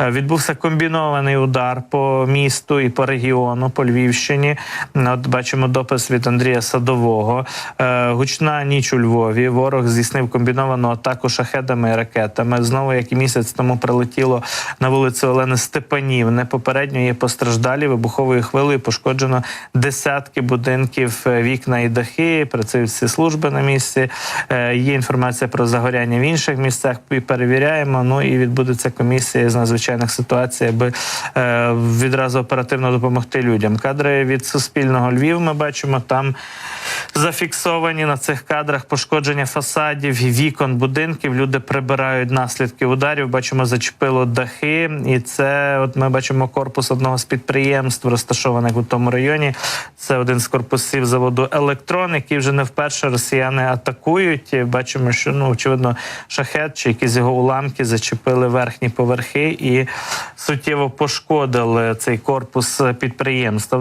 Е, Відбувся комбінований удар по місту і по регіону, по Львівщині. От бачимо допис від Андрія Садового. Е, Гучна ніч у Львові. Ворог здійснив комбіновану атаку шахедами і ракетами. Знову, як і місяць тому, прилетіло на вулицю Олени Степанівни. Попередньо є постраждалі вибуховою хвилею. Пошкоджено десятки будинків, е, вікна і дахи. Працюють всі служби на місці. Е, Є інформація про загоряння в інших місцях. Перевіряємо. Ну і відбудеться комісія з надзвичайних ситуацій, аби е, відразу оперативно допомогти людям. Кадри від Суспільного Львів ми бачимо там зафіксовані на цих кадрах пошкодження фасадів і вікон будинків. Люди прибирають наслідки ударів. Бачимо, зачепило дахи, і це от ми бачимо корпус одного з підприємств, розташованих у тому районі. Це один з корпусів заводу Електрон, який вже не вперше росіяни атакують. Бачимо, що ну очевидно шахет чи якісь його уламки зачепили верхні поверхи і суттєво пошкодили цей корпус підприємства.